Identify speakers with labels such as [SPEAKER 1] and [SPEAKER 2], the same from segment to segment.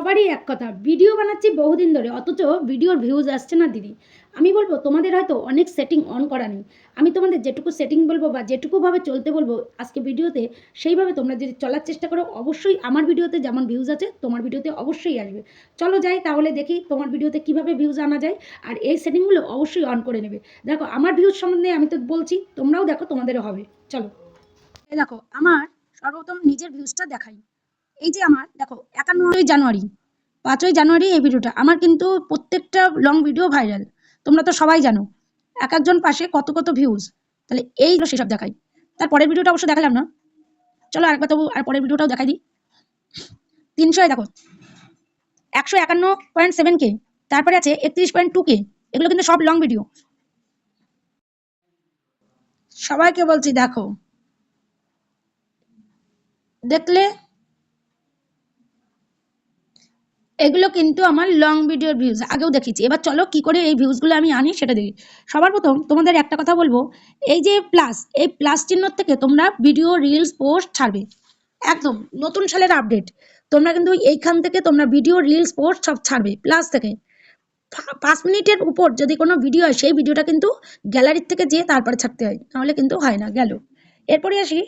[SPEAKER 1] সবারই এক কথা ভিডিও বানাচ্ছি বহুদিন ধরে, অথচ ভিডিওর ভিউজ আসছে না দিদি। আমি বলব, তোমাদের হয়তো অনেক সেটিং অন করা নেই। আমি তোমাদের যেটুকু সেটিং বলব বা যেটুকুভাবে চলতে বলব আজকে ভিডিওতে সেইভাবে তোমরা যদি চলার চেষ্টা করো, অবশ্যই আমার ভিডিওতে যেমন ভিউজ আছে, তোমার ভিডিওতে অবশ্যই আসবে। চলো যাই তাহলে দেখি তোমার ভিডিওতে কীভাবে ভিউজ আনা যায়, আর এই সেটিংগুলো অবশ্যই অন করে নেবে। দেখো, আমার ভিউজ সম্বন্ধে আমি তো বলছি, তোমরাও দেখো তোমাদেরও হবে। চলো। দেখো, আমার সর্বপ্রথম নিজের ভিউজটা দেখাই। এই যে আমার, দেখো, একান্নই জানুয়ারি, পাঁচই জানুয়ারি এই ভিডিওটা। আমার কিন্তু প্রত্যেকটা লং ভিডিও ভাইরাল তোমরা তো সবাই জানো। এক একজন পাশে কত কত ভিউজ তাহলে এই হলো সেসব দেখাই। তার পরের ভিডিওটা অবশ্য দেখালাম না। চলো আরেকবার তবু আর পরের ভিডিওটাও দেখাই দিই। তিনশো দেখো, একশো একান্ন পয়েন্ট সেভেন কে তারপরে আছে একত্রিশ পয়েন্ট টু কে এগুলো কিন্তু সব লং ভিডিও সবাইকে বলছি দেখো, দেখলে এগুলো কিন্তু আমার লং ভিডিওর ভিউজ আগেও দেখেছি। এবার চলো কি করে এই ভিউজগুলো আমি আনি সেটা দেখি। সবার প্রথম তোমাদের একটা কথা বলব। এই যে প্লাস এই প্লাস চিহ্ন থেকে তোমরা ভিডিও রিলস পোস্ট ছাড়বে। একদম নতুন সালের আপডেট তোমরা কিন্তু এইখান থেকে তোমরা ভিডিও রিলস পোস্ট সব ছাড়বে প্লাস থেকে। পাঁচ মিনিটের উপর যদি কোনো ভিডিও হয়, সেই ভিডিওটা কিন্তু গ্যালারির থেকে যেয়ে তারপরে ছাড়তে হয়। নাহলে কিন্তু হয় না, গেল। এরপরে আসি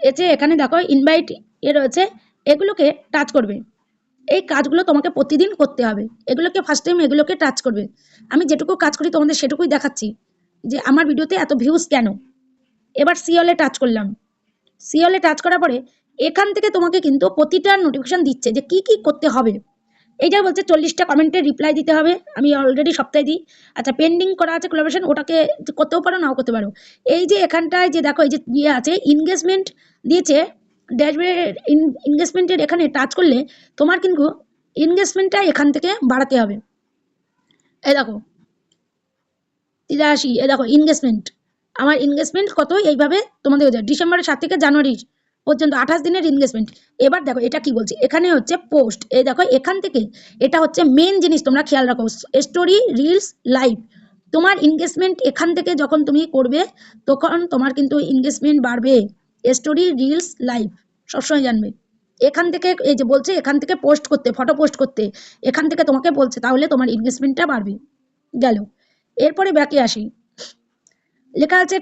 [SPEAKER 1] এই যে এখানে দেখো ইনভাইট এ রয়েছে। এগুলোকে টাচ করবে। এই কাজগুলো তোমাকে প্রতিদিন করতে হবে। এগুলোকে ফার্স্ট টাইম এগুলোকে টাচ করবে। আমি যেটুকু কাজ করি তোমাদের সেটুকুই দেখাচ্ছি যে আমার ভিডিওতে এত ভিউজ কেন? এবার সিওলে টাচ করলাম। সিওলে টাচ করার পরে এখান থেকে তোমাকে কিন্তু প্রতিটা নোটিফিকেশন দিচ্ছে যে কি কি করতে হবে। এইটা বলছে চল্লিশটা কমেন্টের রিপ্লাই দিতে হবে। আমি অলরেডি সপ্তাহে দিই। আচ্ছা পেন্ডিং করা আছে কোলাবোরেশন ওটাকে করতেও পারো, নাও করতে পারো। এই যে এখানটায় যে দেখো, এই যে ইয়ে আছে ইনগেজমেন্ট দিয়েছে ড্যাশবোর্ডের ইনভেস্টমেন্টের এখানে টাচ করলে তোমার কিন্তু ইনভেস্টমেন্টটা এখান থেকে বাড়াতে হবে। এই দেখো, তিরাশি, এই দেখো ইনভেস্টমেন্ট আমার ইনভেস্টমেন্ট কত এইভাবে তোমাদের হয়ে যায় ডিসেম্বরের সাত থেকে জানুয়ারি পর্যন্ত, আঠাশ দিনের ইনভেস্টমেন্ট এবার দেখো, এটা কি বলছে? এখানে হচ্ছে পোস্ট এই দেখো, এখান থেকে এটা হচ্ছে মেন জিনিস তোমরা খেয়াল রাখো। স্টোরি রিলস লাইভ তোমার ইনভেস্টমেন্ট এখান থেকে যখন তুমি করবে, তখন তোমার কিন্তু ইনভেস্টমেন্ট বাড়বে। স্টোরি রিলস লাইভ সবসময় জানবে। এখান থেকে এই যে বলছে, এখান থেকে পোস্ট করতে ফটো পোস্ট করতে, এখান থেকে তোমাকে বলছে, তাহলে তোমার ইনভেস্টমেন্টটা বাড়বে। গেল। এরপরে ব্যাকে আসি। লেখা আছে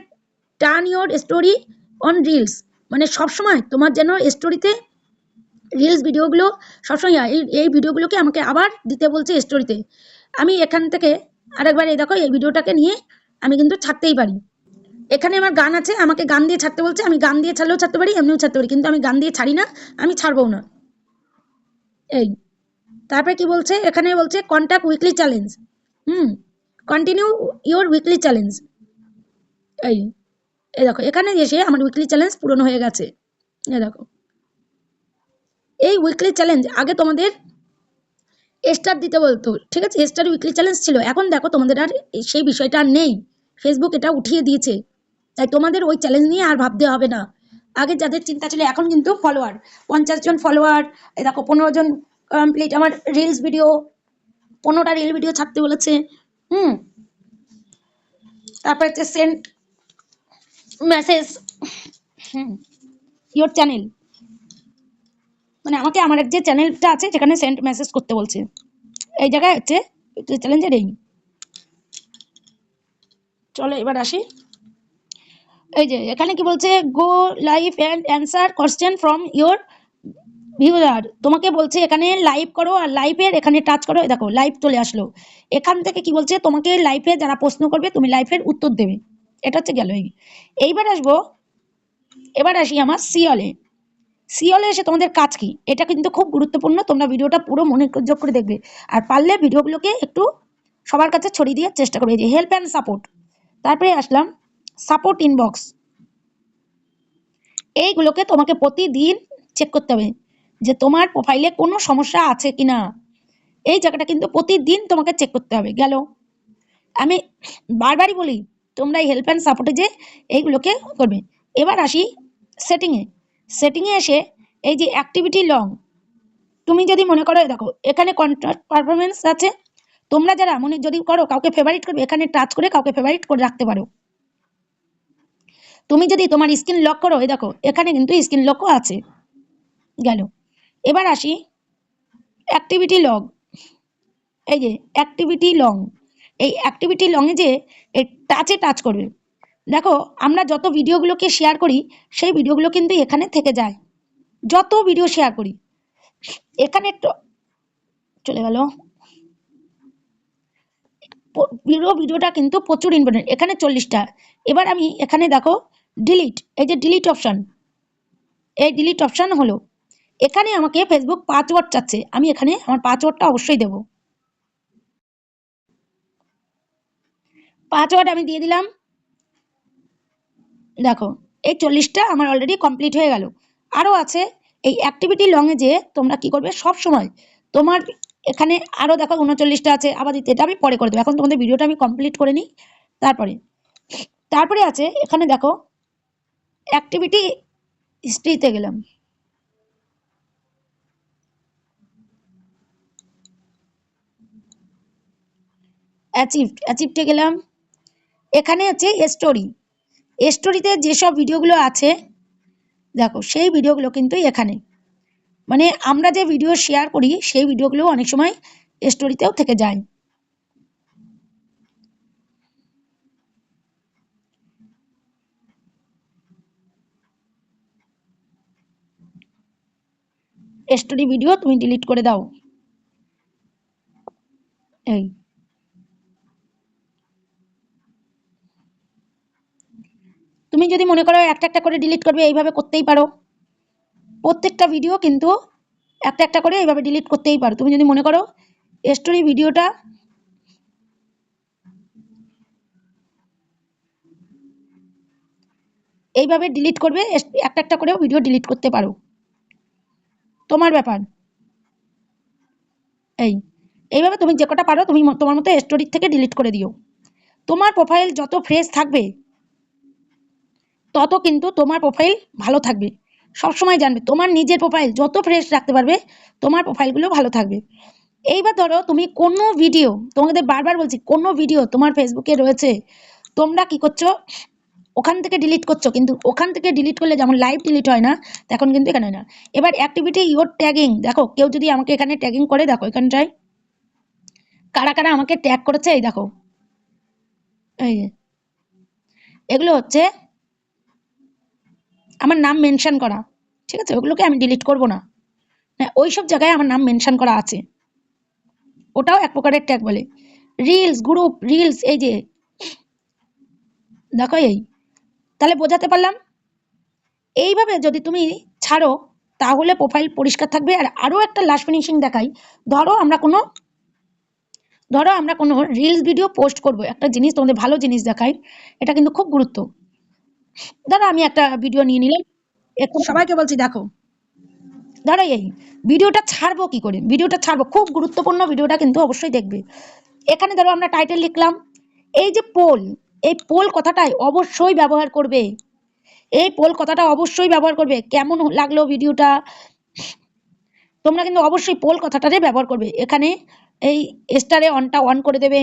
[SPEAKER 1] turn your story on reels মানে সবসময় তোমার যেন স্টোরিতে রিলস ভিডিওগুলো সবসময় এই এই ভিডিওগুলোকে আমাকে আবার দিতে বলছে স্টোরিতে আমি এখান থেকে আরেকবার এই দেখো, এই ভিডিওটাকে নিয়ে আমি কিন্তু ছাড়তেই পারি। এখানে আমার গান আছে, আমাকে গান দিয়ে ছাড়তে বলছে, আমি গান দিয়ে ছাড়লেও ছাড়তে পারি, এমনিও ছাড়তে পারি, কিন্তু আমি গান দিয়ে ছাড়ি না, আমি ছাড়বো না। এই, তারপরে কি বলছে? এখানে বলছে contact weekly challenge hmm continue your weekly challenge এই এই দেখো, এখানে এসে আমার উইকলি চ্যালেঞ্জ পূরণ হয়ে গেছে। এই দেখো। এই উইকলি চ্যালেঞ্জ আগে তোমাদের স্টার দিতে বলতো, ঠিক আছে? স্টার উইকলি চ্যালেঞ্জ ছিল, এখন দেখো তোমাদের আর সেই বিষয়টা আর নেই। ফেসবুক এটা উঠিয়ে দিয়েছে। তাই তোমাদের ওই চ্যালেঞ্জ নিয়ে আর ভাবতে হবে না। আগে যাদের চিন্তা ছিল, এখন কিন্তু ফলোয়ার পঞ্চাশ জন ফলোয়ার দেখো পনেরো জন কমপ্লিট আমার রিলস ভিডিও পনেরোটা রিল ভিডিও ছাড়তে বলেছে। হুম। তারপর হচ্ছে sent message hmm. Your channel মানে আমাকে, আমার যে চ্যানেলটা আছে, সেখানে সেন্ট মেসেজ করতে বলছে। এই জায়গায় হচ্ছে চ্যালেঞ্জের এই চলো এবার আসি। এই যে, এখানে কি বলছে go live and answer question from your viewer তোমাকে বলছে, এখানে লাইভ করো আর লাইভের এখানে টাচ করো। দেখো লাইভ চলে আসলো। এখান থেকে কি বলছে, তোমাকে লাইভে যারা প্রশ্ন করবে, তুমি লাইভের উত্তর দেবে। এটা হচ্ছে গেল। এই, এইবার আসব, এবার আসি আমার সিওলে। সিওলে এসে তোমাদের কাজ কি? এটা কিন্তু খুব গুরুত্বপূর্ণ, তোমরা ভিডিওটা পুরো মনোযোগ করে দেখবে। আর পারলে ভিডিওগুলোকে একটু সবার কাছে ছড়িয়ে দেওয়ার চেষ্টা করবে। যে হেল্প অ্যান্ড সাপোর্ট তারপরে আসলাম সাপোর্ট ইনবক্স এইগুলোকে তোমাকে প্রতিদিন চেক করতে হবে যে তোমার প্রোফাইলে কোনো সমস্যা আছে কি না এই জায়গাটা কিন্তু প্রতিদিন তোমাকে চেক করতে হবে, গেল। আমি বারবারই বলি, তোমরা এই হেল্প অ্যান্ড সাপোর্টে যে এইগুলোকে করবে। এবার আসি সেটিংয়ে সেটিংয়ে এসে এই যে অ্যাক্টিভিটি লং তুমি যদি মনে করো, দেখো, এখানে কন্ট্রাক্ট পারফরমেন্স আছে। তোমরা যারা মনে যদি করো, কাউকে ফেভারিট করবে, এখানে টাচ করে কাউকে ফেভারিট করে রাখতে পারো। তুমি যদি তোমার স্ক্রিন লক করো দেখো, এখানে কিন্তু স্ক্রিন লকও আছে। গেল। এবার আসি অ্যাক্টিভিটি লগ এই যে অ্যাক্টিভিটি লং এই অ্যাক্টিভিটি লংয়ে যে এই টাচে টাচ করবে। দেখো, আমরা যত ভিডিওগুলোকে শেয়ার করি, সেই ভিডিওগুলো কিন্তু এখানে থেকে যায়। যত ভিডিও শেয়ার করি, এখানে চলে গেল। পুরো ভিডিওটা কিন্তু প্রচুর ইম্পর্টেন্ট এখানে চল্লিশটা। এবার আমি এখানে দেখো ডিলিট এই যে ডিলিট অপশান এই ডিলিট অপশান হলো, এখানে আমাকে ফেসবুক পাসওয়ার্ড চাচ্ছে, আমি এখানে আমার পাসওয়ার্ডটা অবশ্যই দেবো। পাসওয়ার্ড আমি দিয়ে দিলাম। দেখো, এই চল্লিশটা আমার অলরেডি কমপ্লিট হয়ে গেল। আরও আছে, এই অ্যাক্টিভিটি লংয়ে যে তোমরা কি করবে, সব সময় তোমার এখানে আরও দেখো উনচল্লিশটা আছে, আবার দিতে এটা আমি পরে করে দেবো। এখন তোমাদের ভিডিওটা আমি কমপ্লিট করে নিই, তারপরে। তারপরে আছে, এখানে দেখো অ্যাক্টিভিটি হিস্ট্রিতে গেলাম। অ্যাচিভড অ্যাচিভডে গেলাম। এখানে আছে স্টোরি স্টোরিতে যেসব ভিডিওগুলো আছে, দেখো সেই ভিডিওগুলো কিন্তু এখানে। মানে আমরা যে ভিডিও শেয়ার করি, সেই ভিডিওগুলো অনেক সময় স্টোরিতেও থেকে যায়। স্টোরি ভিডিও তুমি ডিলিট করে দাও। এই। তুমি যদি মনে করো একটা একটা করে ডিলিট করবে, এইভাবে করতেই পারো। প্রত্যেকটা ভিডিও কিন্তু একটা একটা করে এইভাবে ডিলিট করতেই পারো। তুমি যদি মনে করো স্টোরি ভিডিওটা এইভাবে ডিলিট করবে, একটা একটা করেও ভিডিও ডিলিট করতে পারো। তোমার ব্যাপার। এই, এইভাবে তুমি যে কটা পারো তুমি তোমার মতো স্টোরির থেকে ডিলিট করে দিও। তোমার প্রোফাইল যত ফ্রেশ থাকবে, তত কিন্তু তোমার প্রোফাইল ভালো থাকবে। সবসময় জানবে, তোমার নিজের প্রোফাইল যত ফ্রেশ রাখতে পারবে, তোমার প্রোফাইলগুলো ভালো থাকবে। এইবার ধরো তুমি কোনো ভিডিও তোমাদের বারবার বলছি, কোনো ভিডিও তোমার ফেসবুকে রয়েছে, তোমরা কি করছ ওখান থেকে ডিলিট করছ, কিন্তু ওখান থেকে ডিলিট করলে যেমন লাইভ ডিলিট হয় না তখন কিন্তু এখানে না। এবার অ্যাক্টিভিটি ইওর ট্যাগিং দেখো, কেউ যদি আমাকে এখানে ট্যাগিং করে, দেখো এখানটায় কারা কারা আমাকে ট্যাগ করেছে, এই দেখো। এই এগুলো হচ্ছে আমার নাম মেনশন করা, ঠিক আছে? ওগুলোকে আমি ডিলিট করব না। হ্যাঁ ওই সব জায়গায় আমার নাম মেনশন করা আছে। ওটাও এক প্রকারের ট্যাগ বলে। রিলস গ্রুপ রিলস এই যে। দেখো এই। তাহলে বোঝাতে পারলাম? এইভাবে যদি তুমি ছাড়ো, তাহলে প্রোফাইল পরিষ্কার থাকবে। আর আরও একটা লাস্ট ফিনিশিং দেখাই। ধরো আমরা কোনো, ধরো আমরা কোনো রিলস ভিডিও পোস্ট করব। একটা জিনিস, তোমাদের ভালো জিনিস দেখাই। এটা কিন্তু খুব গুরুত্ব। ধরো আমি একটা ভিডিও নিয়ে নিলাম। এখন সবাইকে বলছি, দেখো। ধরো এই ভিডিওটা ছাড়বো কি করে? ভিডিওটা ছাড়বো। খুব গুরুত্বপূর্ণ ভিডিওটা কিন্তু অবশ্যই দেখবে। এখানে ধরো আমরা টাইটেল লিখলাম। এই যে পোল এই পোল কথাটাই অবশ্যই ব্যবহার করবে। এই পোল কথাটা অবশ্যই ব্যবহার করবে। কেমন লাগল ভিডিওটা? তোমরা কিন্তু অবশ্যই পোল কথাটারে ব্যবহার করবে। এখানে এই স্টারে অনটা অন করে দেবে।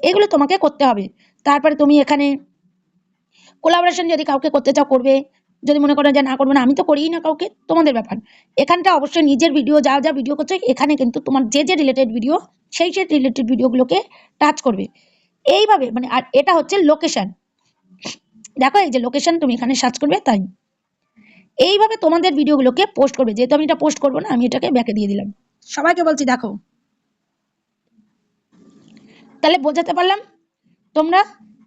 [SPEAKER 1] এগুলো তোমাকে করতে হবে। তারপরে তুমি এখানে কোলাবোরেশন যদি কাউকে করতে চাও, করবে। যদি মনে করো যে না করবে না, আমি তো করিই না কাউকে, তোমাদের ব্যাপার। এখানটা অবশ্যই নিজের ভিডিও যা যা ভিডিও করছ, এখানে কিন্তু তোমার যে যে রিলেটেড ভিডিও সেই সেই রিলেটেড ভিডিওগুলোকে টাচ করবে। এইভাবে মানে আর এটা হচ্ছে লোকেশন দেখো এই যে লোকেশন তুমি এখানে সার্চ করবে, তাই। এইভাবে তোমাদের ভিডিওগুলোকে পোস্ট করবে। যেহেতু আমি এটা পোস্ট করব না, আমি এটাকে ব্যাকে দিয়ে দিলাম। সবাইকে বলছি, দেখো। তাহলে বোঝাতে পারলাম তোমরা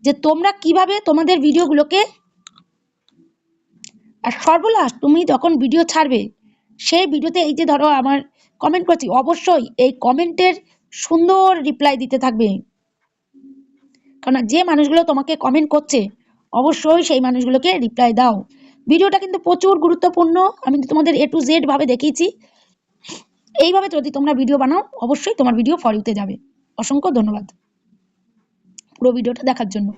[SPEAKER 1] যে তোমরা কীভাবে তোমাদের ভিডিওগুলোকে আর সর্বলাস্ট তুমি যখন ভিডিও ছাড়বে, সেই ভিডিওতে এই যে ধরো আমার কমেন্ট করছি, অবশ্যই এই কমেন্টের সুন্দর রিপ্লাই দিতে থাকবে। কারণ যে মানুষগুলো তোমাকে কমেন্ট করছে, অবশ্যই সেই মানুষগুলোকে রিপ্লাই দাও। ভিডিওটা কিন্তু প্রচুর গুরুত্বপূর্ণ। আমি তোমাদের এ টু জেড ভাবে দেখিয়েছি। এইভাবে যদি তোমরা ভিডিও বানাও, অবশ্যই তোমার ভিডিও ফরিতে যাবে। অসংখ্য ধন্যবাদ পুরো ভিডিওটা দেখার জন্য।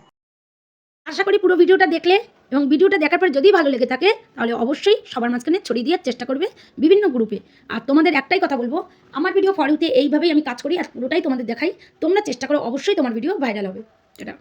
[SPEAKER 1] আশা করি পুরো ভিডিওটা দেখলে এবং ভিডিওটা দেখার পর যদি ভালো লেগে থাকে, তাহলে অবশ্যই সবার মাঝখানে ছড়িয়ে দেওয়ার চেষ্টা করবে বিভিন্ন গ্রুপে আর তোমাদের একটাই কথা বলব, আমার ভিডিও ফরিতে এইভাবেই আমি কাজ করি আর পুরোটাই তোমাদের দেখাই। তোমরা চেষ্টা করো, অবশ্যই তোমার ভিডিও ভাইরাল হবে। এটা